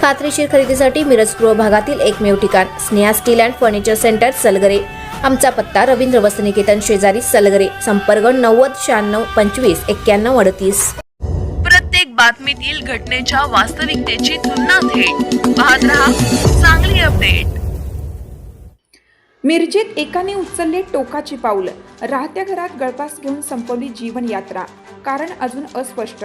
खात्रीशीर खरेदीसाठी मिरज पूर्व भागातील एकमेव ठिकाण Sneha steel and furniture centre Salgare. आमचा पत्ता रवींद्र वसनिकेतन शेजारी सलगरे संपर्क नव्वद शहाण्णव पंचवीस एक्क्याण्णव अडतीस. प्रत्येक बातमीतील घटनेच्या वास्तविकतेची तुलना थेट. पाहत रहा चांगली अपडेट. मिरजेत एकाने उचलले टोकाची पाऊलं. राहत्या घरात गळपास घेऊन संपवली जीवनयात्रा. कारण अजून अस्पष्ट.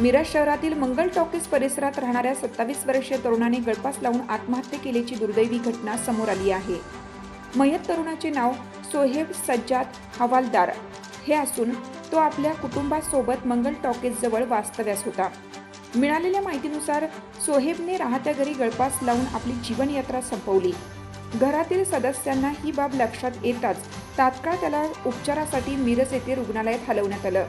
मिरज शहरातील मंगल टॉकीज परिसरात राहणाऱ्या सत्तावीस वर्षीय तरुणाने गळपास लावून आत्महत्या केल्याची दुर्दैवी घटना समोर आली आहे. मयत तरुणाचे नाव सोहेब सज्जाद हवालदार. हे असून तो आपल्या कुटुंबासोबत मंगल टॉकीजजवळ वास्तव्यास होता. मिळालेल्या माहितीनुसार सोहेबने राहत्या घरी गळपास लावून आपली जीवनयात्रा संपवली. घरातील सदस्यांना ही बाब लक्षात येताच तात्काळ त्याला उपचारासाठी मिरज येथे रुग्णालयात हलवण्यात आलं.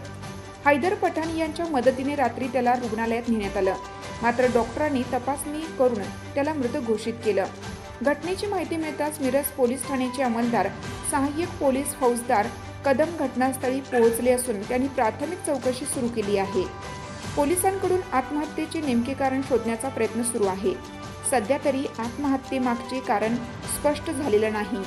हैदर पठाण यांच्या मदतीने रात्री त्याला रुग्णालयात नेण्यात आलं. मात्र डॉक्टरांनी तपासणी करून त्याला मृत घोषित केलं. घटनेची माहिती मिळताच मिरज पोलीस ठाण्याचे अंमलदार सहाय्यक पोलीस फौजदार कदम घटनास्थळी पोहोचले असून त्यांनी प्राथमिक चौकशी सुरू केली आहे. पोलिसांकडून आत्महत्येचे नेमके कारण शोधण्याचा प्रयत्न सुरू आहे. सध्या तरी आत्महत्येमागचे कारण स्पष्ट झालेलं नाही.